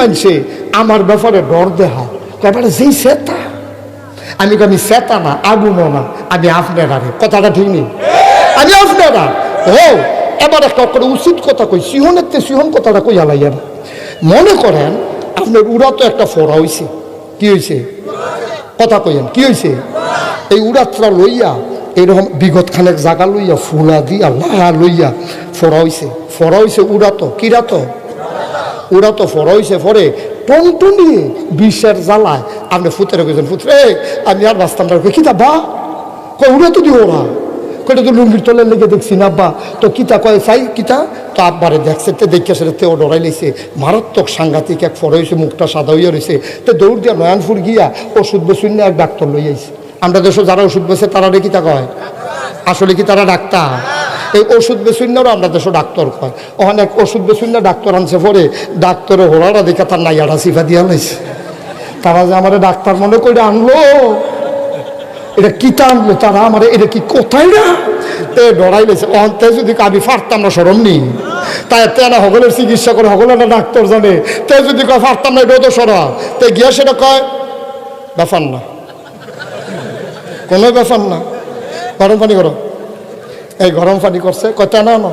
মানুষে আমার ব্যাপারে ডর দেহা। ব্যাপারে যেই সেতা আমি আমি সেতা না, আগুনও না, আমি আপনারা কথাটা ঠিক নেই? আমি আপনারা। ও, এবার একটা করে উচিত কথা কই সিহনের তে সিহন কথাটা কই আলাইয়া না মনে করেন, আপনার উড়া তো একটা ফোড়া হইছে। কি হয়েছে কথা কইেন কি হয়েছে এই উড়াতরা লইয়া, এরকম বিগত খানেক জায়গা লইয়া, ফুলা দিয়া, লাহা লইয়া ফোড়া হইছে। ফোড়া হইছে উড়াতো, কিরাতো? ওরা তো ফর হয়েছে ফরে। টনটনিয়ে বিষের জ্বালায়। আপনি ফুতেরে গেছেন ফুতরে, আমি আর বাঁচতাম না বা? কয়, উড়ে তো দিও ওরা কয়টা তো লুঙ্গির তলের লেগে দেখছি না আব্বা। তো কিতা কয়, চাই কিতা? তো আব্বারে দেখছে, তে দেখে সেটা তেও ডরাই লেছে মারাত্মক সাংঘাতিক এক ফর হয়েছে মুখটা সাদা হইয়া রয়েছে তো দৌড় দিয়া নয়নপুর গিয়া ওষুধ বেশুন এক ডাক্তার লই আইছে। আমরা দেশে যারা ওষুধ বেছে তারা কিতা কয়? আসলে কি তারা ডাক্তার? এই ওষুধ বেসুন্নারও আমরা দেশে ডাক্তার কয়। এক ওষুধ বেসুন্না ডাক্তার আনছে পরে ডাক্তারে হোড়াটা দেখে তার নাইয়াটা সিফা দিয়া লাইছে। তারা যে আমার ডাক্তার মনে করে আনলো, এটা কিতা আনলো? তারা আমার, এটা কি কোথায় না তে ডরাই লেছে অন্তে যদি আমি ফারতাম না সরম নি তাই তেনা হগলের চিকিৎসা করে, হগলের না ডাক্তার জানে। তে যদি কয় ফারতাম না তো সরা। তে গিয়া সেটা কয়, ব্যাপার না। কোনো ব্যাপার না। গরম পানি করো। এই গরম পানি করছে কয়, টানা আনো।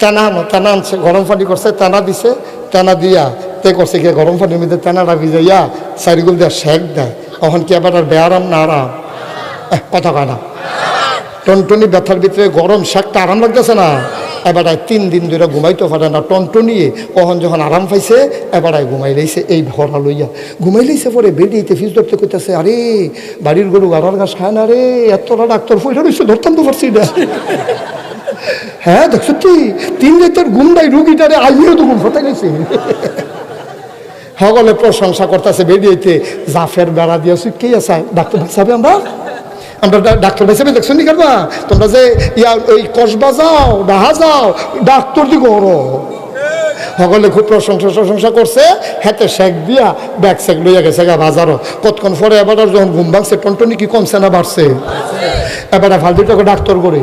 টানা আনো তেনা আনছে। গরম পানি করছে তেনা দিছে, টানা দিয়া। তে করছে কি গরম পানির মধ্যে তেনাটা ভিজাইয়া চারিগুল দিয়া শেক দেয়। তখন কি আবার আর বেয়ারাম না আরাম কথা কয় না। টনটনি ব্যথার ভিতরে গরম শেকটা আরাম লাগতেছে না? এবারে তিন দিন ধরে ঘুমাইতে পারে না। টনটনিয়ে কখন যখন আরাম পাইছে, এবারে ঘুমাই লাইছে এই ভরা লইয়া। ঘুমাই লাইছে পরে বেডিতে ফিস ধরতে কইতেছে, আরে, বাড়ির গরু গাড়ার গাছ খায় না রে এতটা ডাক্তার ফইরা রইছে, ধরতাম তো পারছি না। হ্যাঁ দেখ সত্যি, তিন রাতের গুন্ডাই রুগীটারে আইয়েও তো ঘুম ফতাই গেছে সকলে প্রশংসা করতেছে বেরিয়েতে জাফের বেড়া দিয়ে কে আছে। ডাক্তার হিসাবে আমরা আমরা ডাক্তার হিসেবে দেখছ নি করবা? তোমরা যে ইয়া ওই কসবা যাও ডাহা যাও, ডাক্তার দি করো সকলে খুব প্রশংসা প্রশংসা করছে হাতে শেক দিয়া ব্যাগ শেক লইয়া গেছে গা বাজারও। কতক্ষণ পরে এবার যখন ঘুম ভাঙছে, টনটনি কি কমছে না বাড়ছে? এবারে ফালতুটাকে ডাক্তার করে।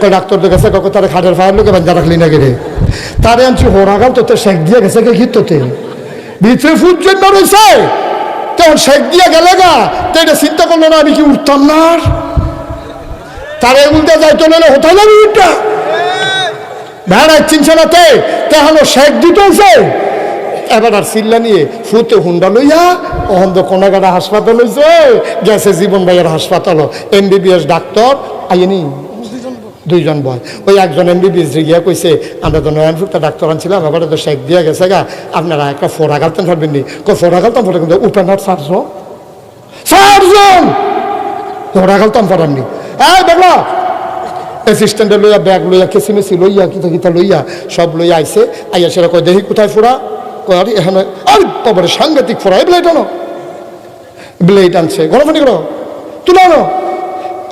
তো গেছে কাকু তারা খাটের ফায়ার লোকে বাঞ্জা রাখলি না গেলে তারে আনছি হোরাগাল তোতে শেক দিয়ে গেছে কে তোতে। ভিতরে ফুট রয়েছে তখন শেক দিয়ে গেলে গা, তো এটা চিন্তা করল না, আমি কি উঠতাম না? তারে উল্টে যাইতো না হতাই যাবি উঠটা ভেড়ায় চিনছে না তে তেহানো শেক দিতেছে। এবার আর চিল্লা নিয়ে ফুতে হুন্ডা লইয়া ওহন তো কোনাগাড়া হাসপাতাল হইছে, গেছে জীবন ভাইয়ের হাসপাতাল এমবিবিএস ডাক্তার আইনি দুইজন বয়। ওই একজন এমবি এমবিবিএস গিয়া কইছে, আমরা তো নয়নপুরটা ডাক্তার আনছিলাম এবারে তো শেখ দিয়া গেছে গা। আপনারা একটা ফোড়া গালতেন পারবেন নি কই ফোড়া গালতাম ফোড়া কিন্তু উপেন হাট চারজন চারজন ফোড়া গালতাম পারাননি এই দেখল অ্যাসিস্ট্যান্টে লইয়া ব্যাগ লইয়া কেসি মেসি লইয়া, কিতা কিতা লইয়া, সব লইয়া আইছে। আইয়া সেটা কয় দেখি কোথায় ফোড়া? কয়, আরে এখানে, আরে বাবারে সাংঘাতিক ফোড়া এই ব্লেড আনো। ব্লেড আনছে। গরম পানি করো। তুলে আনো।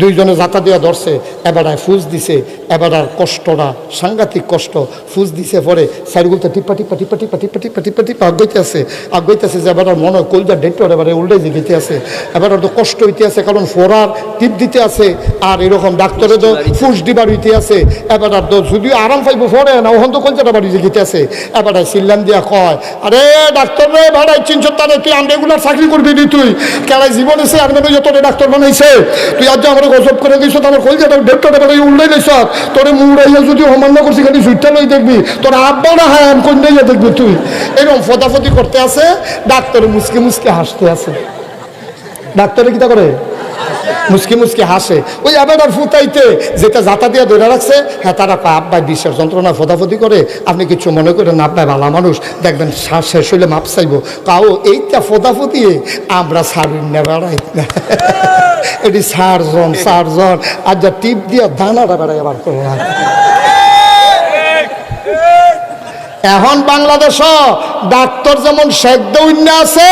দুইজনে যাতা দিয়া ধরছে, এবার আর ফুজ দিছে, এবার আর কষ্টটা সাংঘাতিক কষ্ট, ফুজ দিছে পরে সাইডগুলতে টিপা টিপা টিপা টিপা টিপা টিপা টিপা টিপা আগাইতে আছে আগাইতে আছে যে এবার আর মনে হয় কলজার ডেটটা এবারে উল্টে জিগিতে আছে, এবার তো কষ্ট হইতে আছে, কারণ ফোরার টিপ দিতে আছে, আর এরকম ডাক্তারে তো ফুস দিবার হইতে আছে, এবার তো যদিও আরাম পাইবো ফরে না, ওখান তো কলজাটা বাড়ি জিগিতে আছে, এবার আর সিল্লাম দিয়া কয়, আরে ডাক্তার রে ভাড়াই চিনছ তারে তুই আমরা এগুলার চাকরি করবি তুই কেলাই জীবন এসে আপনার যত ডাক্তার বানাইছে, তুই আজ আমার গজব করে দিছ কই যেটা ডেটটা এবারে উল্লাই লইছ তোরে মুড়াইয়া যদি অমান্য করছি, খালি সুইটটা লই দেখবি। তোর আব্বা না হ্যাঁ কন্যাইয়া দেখবি তুই। এরকম ফটাফটি করতে আছে, ডাক্তারে মুসকে মুসকে হাসতে আছে। ডাক্তারে কিতা করে? মুসকি মুসকি হাসে। ওই আবার আর ফুটাইতে যেটা জাতা দিয়ে ধরে রাখছে হ্যাঁ তারা পায় আব্বাই বিশ্বের যন্ত্রণা ফোদাফতি করে। আপনি কিছু মনে করেন না আব্বাই ভালো মানুষ। দেখবেন শ্বাস শেষ হইলে মাপ চাইব। কাও এইটা ফোদাফতিয়ে আমরা সারিন না বেড়াই। এটি সারজন সারজন। আর যা টিপ দিয়ে দানাটা বেড়াই আবার করলাম এখন বাংলাদেশ ডাক্তার যেমন শেখ দৌন্য আছে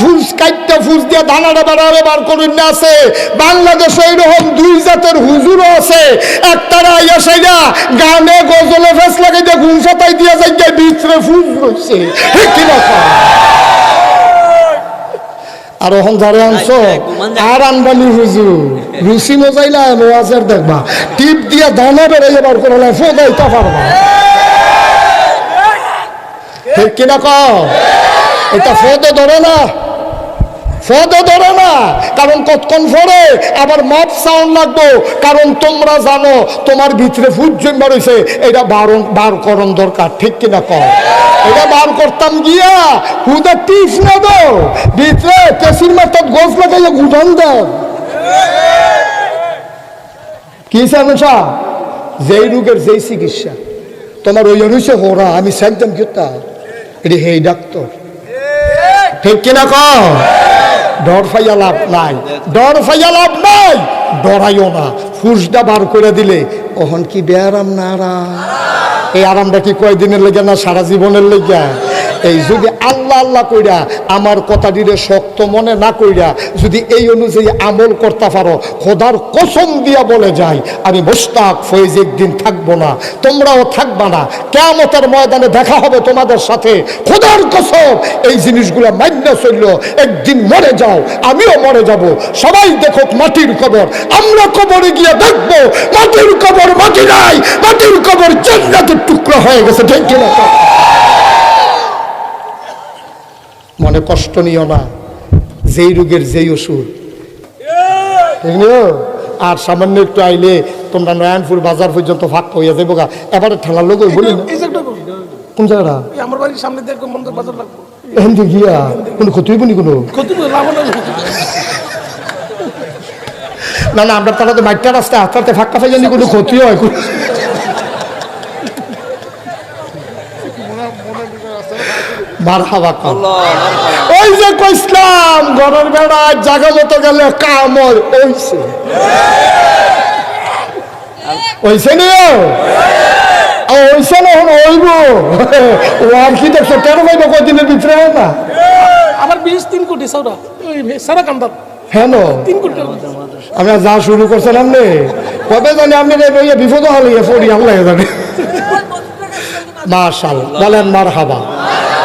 ফুস কাইটটা ফুস দিয়ে দানাটা বাড়ারে বার করুন না আছে। বাংলাদেশে এইরকম দুই জাতের হুজুরও আছে। একটারা আইয়া সাইয়া গানে গজলে ফেস লাগাই দিয়ে ঘুম সাতাই দিয়ে যাই গিয়ে ভিতরে ফুস রয়েছে কি কথা আর ওখান ধারে আনছো, আর আনবানি হুজুর। রুচি মজাইলা নোয়াজের দেখবা। টিপ দিয়া দানা বেড়ে যাবার করলে ফোদাইতে পারবা। ঠিক কিনা কও এটা ফদে ধরে না। ফদে ধরে না, কারণ কতক্ষণ পরে আবার মাপ সাউন্ড লাগবো, কারণ তোমরা জানো, তোমার ভিতরে ফুট জন্মা রয়েছে, এটা বার বার করণ দরকার, ঠিক কিনা কও? এটা বার করতাম গিয়া হুদা টিস না দো ভিতরে কেসির মাথার গোস লাগাইয়া দেন কি সমস্যা যেই রোগের যেই চিকিৎসা। তোমার ওই রয়েছে হোরা আমি সাইতাম কিতা? এটি হেই ডাক্তার। ঠিক কিনা কও? ডর ফাইয়া লাভ নাই। ডর ফাইয়া লাভ নাই। ডরাইও না। ফুসটা বার করে দিলে ওহন কি বেয়ারাম না আরাম এই আরামটা কি কয়দিনের লেগে না সারা জীবনের লেগে? এই যদি আল্লাহ আল্লাহ কইরা, আমার কথাটিরে শক্ত মনে না কইরা, যদি এই অনুযায়ী আমল করতে পারো, খোদার কসম দিয়া বলে যায় আমি মোস্তাক ফয়েজ একদিন থাকব না, তোমরাও থাকবা না কেমতের ময়দানে দেখা হবে তোমাদের সাথে, খোদার কসম, এই জিনিসগুলো মান্য চলল একদিন মরে যাও, আমিও মরে যাব, সবাই দেখো মাটির কবর, আমরা কবরে গিয়ে দেখব, মাটির কবর মাটি নাই, মাটির কবর জান্নাতের টুকরো হয়ে গেছে, ঠিক? মনে কষ্ট নিও না যেই রোগের যেই ওষুধ। আর সামান্য একটু আইলে তোমরা নয়নপুর বাজার পর্যন্ত ফাঁক হইয়া যাব গা। এবারে ঠেলার লোক বলি? কোন জায়গাটা? আমার বাড়ির সামনে বাজার লাগবো। এখান থেকে গিয়া? কোনো ক্ষতি হইব নি কোনো? না না আমরা তারা তো বাইকটা রাস্তায় হাতে হাতে ফাঁকা পাই জানি কোনো ক্ষতি হয়? মার হাওয়া ওই যে কইসলাম ঘরের বেড়ায় জায়গা মতো গেলে কাম হয় ওইছে ওইছে নিও ওইছে না ওইব ও আর কি দেখছ পাইব কদিনের ভিতরে হয় না? আমার বিশ তিন কোটি ওই সারা কান্দার হ্যাঁ তিন কোটি। আমরা যা শুরু করছিলাম নে কবে জানি আপনি বিপদ হলে পড়ি আল্লাহ জানে। মাশাল বলেন মার হাবা